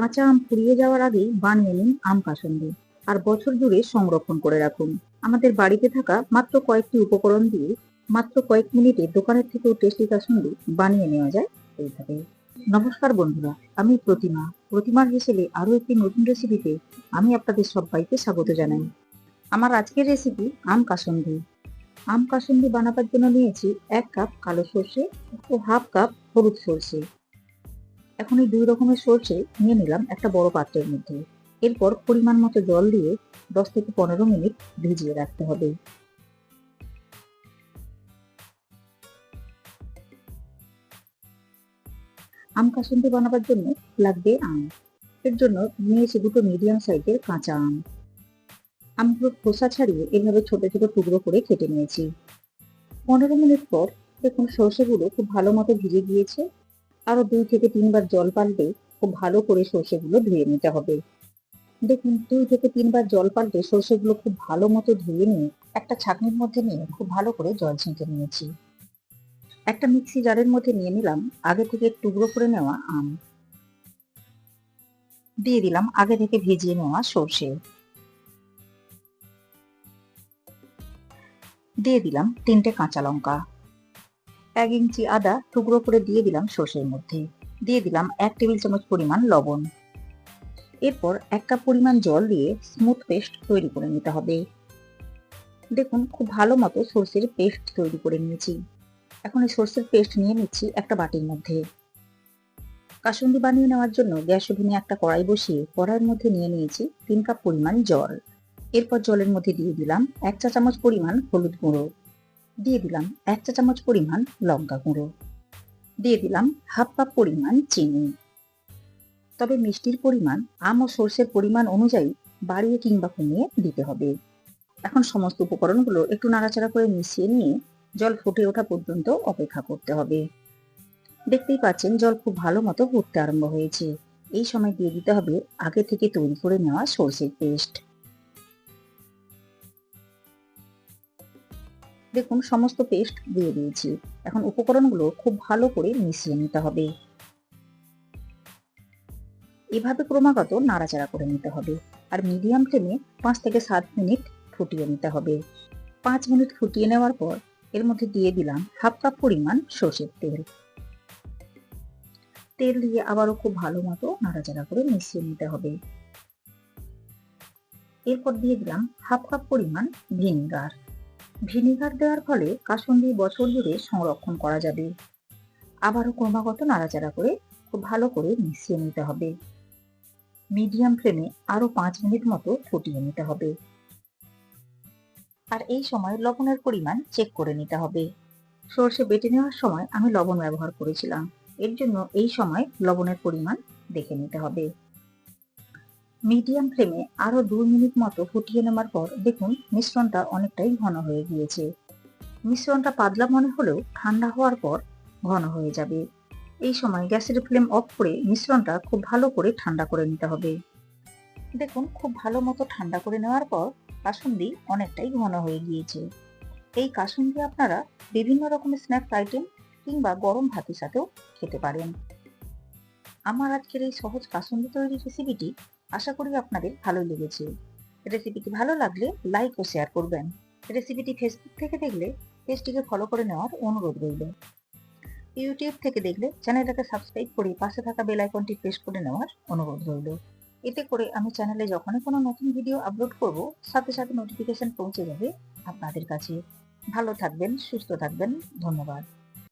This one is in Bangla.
কাঁচা আম ফুরিয়ে যাওয়ার আগেই বানিয়ে নিন আম কাসন্দি। আর বছর জুড়ে সংরক্ষণ করে রাখুন। আমাদের বাড়িতে থাকা মাত্র কয়েকটি উপকরণ দিয়ে মাত্র কয়েক মিনিটে দোকানের থেকেও টেস্টি কাসন্দি বানিয়ে নেওয়া যায় এইভাবে। নমস্কার বন্ধুরা, আমি প্রতিমা। প্রতিমার হেসেলে আরও একটি নতুন রেসিপিতে আমি আপনাদের সবাইকে স্বাগত জানাই। আমার আজকের রেসিপি আম কাসন্দি। আম কাসন্দি বানাবার জন্য নিয়েছি এক কাপ কালো সর্ষে ও হাফ কাপ হলুদ সর্ষে। এখন এই দুই রকমের সর্ষে নিয়ে নিলাম একটা বড় পাত্রের মধ্যে। এরপর পরিমাণ মতো জল দিয়ে দশ থেকে পনেরো মিনিট ভিজিয়ে রাখতে হবে। আম কাসুন্দি বানাবার জন্য লাগবে আম। এর জন্য নিয়েছি দুটো মিডিয়াম সাইজের কাঁচা আম। আমগুলো খোসা ছাড়িয়ে এভাবে ছোট ছোট টুকরো করে কেটে নিয়েছি। পনেরো মিনিট পর দেখুন সর্ষেগুলো খুব ভালো মতো ভিজে গিয়েছে। আরও দুই থেকে তিনবার জল পাল্টে খুব ভালো করে সর্ষেগুলো ধুয়ে নিতে হবে। দেখুন, দুই থেকে তিনবার জল পাল্টে সর্ষেগুলো খুব ভালো মতো ধুয়ে নিয়ে একটা ছাঁকনির মধ্যে নিয়ে খুব ভালো করে জল ছেঁকে নিয়েছি। একটা মিক্সি জারের মধ্যে নিয়ে নিলাম, আগে থেকে টুকরো করে নেওয়া আম। দিয়ে দিলাম আগে থেকে ভিজিয়ে নেওয়া সর্ষে। দিয়ে দিলাম তিনটে কাঁচা লঙ্কা। এক ইঞ্চি আদা টুকরো করে দিয়ে দিলাম সর্ষের মধ্যে। দিয়ে দিলাম এক টেবিল চামচ পরিমাণ লবণ। এরপর এক কাপ পরিমাণ জল দিয়ে স্মুথ পেস্ট তৈরি করে নিতে হবে। দেখুন, খুব ভালো মতো সর্ষের পেস্ট তৈরি করে নিয়েছি। এখন এই সর্ষের পেস্ট নিয়ে নিচ্ছি একটা বাটির মধ্যে। কাসুন্দি বানিয়ে নেওয়ার জন্য গ্যাস ওভেনে একটা কড়াই বসিয়ে কড়াইয়ের মধ্যে নিয়ে নিয়েছি তিন কাপ পরিমাণ জল। এরপর জলের মধ্যে দিয়ে দিলাম এক চা চামচ পরিমাণ হলুদ গুঁড়ো। দিয়ে দিলাম এক চা চামচ পরিমাণ লঙ্কা গুঁড়ো। দিয়ে দিলাম হাফ কাপ পরিমাণ চিনি। তবে মিষ্টির পরিমাণ, আম ও সর্ষের পরিমাণ অনুযায়ী বাড়িয়ে কিংবা কমিয়ে দিতে হবে। এখন সমস্ত উপকরণগুলো একটু নাড়াচাড়া করে মিশিয়ে নিয়ে জল ফুটে ওঠা পর্যন্ত অপেক্ষা করতে হবে। দেখতেই পাচ্ছেন জল খুব ভালো মতো ফুটতে আরম্ভ হয়েছে। এই সময় দিয়ে দিতে হবে আগে থেকে তৈরি করে নেওয়া সর্ষের পেস্ট। দেখুন, সমস্ত পেস্ট দিয়ে দিয়েছি। এখন উপকরণগুলো খুব ভালো করে মিশিয়ে নিতে হবে। এভাবে ক্রমাগত নাড়াচাড়া করে নিতে হবে আর মিডিয়াম ফ্লেমে পাঁচ থেকে সাত মিনিট ফুটিয়ে নিতে হবে। পাঁচ মিনিট ফুটিয়ে নেওয়ার পর এর মধ্যে দিয়ে দিলাম হাফ কাপ পরিমাণ সর্ষের তেল। তেল দিয়ে আবারও খুব ভালো মতো নাড়াচাড়া করে মিশিয়ে নিতে হবে। এরপর দিয়ে দিলাম হাফ কাপ পরিমাণ ভিনিগার। ভিনিগার দেওয়ার ফলে কাসুন্দি বছর জুড়ে সংরক্ষণ করা যাবে। আবারও ক্রমাগত নাড়াচাড়া করে খুব ভালো করে মিশিয়ে নিতে হবে। মিডিয়াম ফ্লেমে আরও পাঁচ মিনিট মতো ফুটিয়ে নিতে হবে। আর এই সময় লবণের পরিমাণ চেক করে নিতে হবে। সর্ষে বেটে নেওয়ার সময় আমি লবণ ব্যবহার করেছিলাম। এর জন্য এই সময় লবণের পরিমাণ দেখে নিতে হবে। মিডিয়াম ফ্লেমে আরও দুই মিনিট মতো ফুটিয়ে নেওয়ার পর দেখুন মিশ্রণটা অনেকটাই ঘন হয়ে গিয়েছে। মিশ্রণটা পাতলা মনে হলেও ঠান্ডা হওয়ার পর ঘন হয়ে যাবে। এই সময় গ্যাসের ফ্লেম অফ করে মিশ্রণটা খুব ভালো করে ঠান্ডা করে নিতে হবে। দেখুন, খুব ভালো মতো ঠান্ডা করে নেওয়ার পর কাসুন্দি অনেকটাই ঘন হয়ে গিয়েছে। এই কাসুন্দি আপনারা বিভিন্ন রকমের স্ন্যাক্স আইটেম কিংবা গরম ভাতের সাথেও খেতে পারেন। আমার আজকের এই সহজ কাসুন্দি তৈরির রেসিপিটি আশা করি আপনাদের ভালো লেগেছে। রেসিপিটি ভালো লাগলে লাইক ও শেয়ার করবেন। রেসিপিটি ফেসবুক থেকে দেখলে পেজটিকে ফলো করে নেওয়ার অনুরোধ রইল। ইউটিউব থেকে দেখলে চ্যানেলটাকে সাবস্ক্রাইব করে পাশে থাকা বেল আইকনটি প্রেস করে নেওয়ার অনুরোধ রইল। এতে করে আমি চ্যানেলে যখনই কোনো নতুন ভিডিও আপলোড করব, সাথে সাথে নোটিফিকেশন পৌঁছে যাবে আপনাদের কাছে। ভালো থাকবেন, সুস্থ থাকবেন, ধন্যবাদ।